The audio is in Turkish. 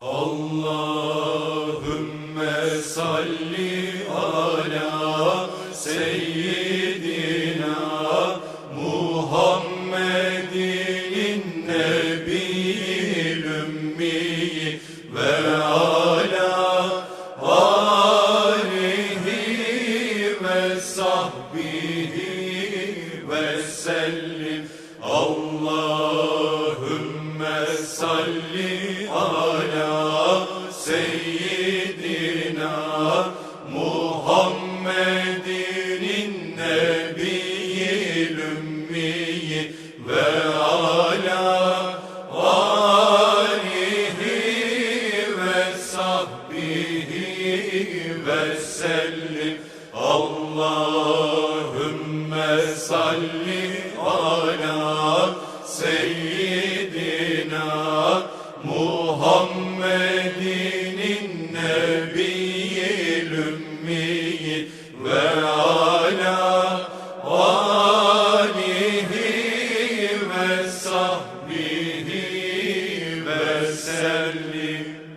Allahümme salli ala seyyidina Muhammedin nebiyil ümmi ve ala alihi ve sahbihi ve sellim Allahümme salli sahbihi ve sellim Allahümme salli ala seyyidina Muhammedinin nebiyyil ümmiyi ve ala alihi ve sahbihi ve sellim.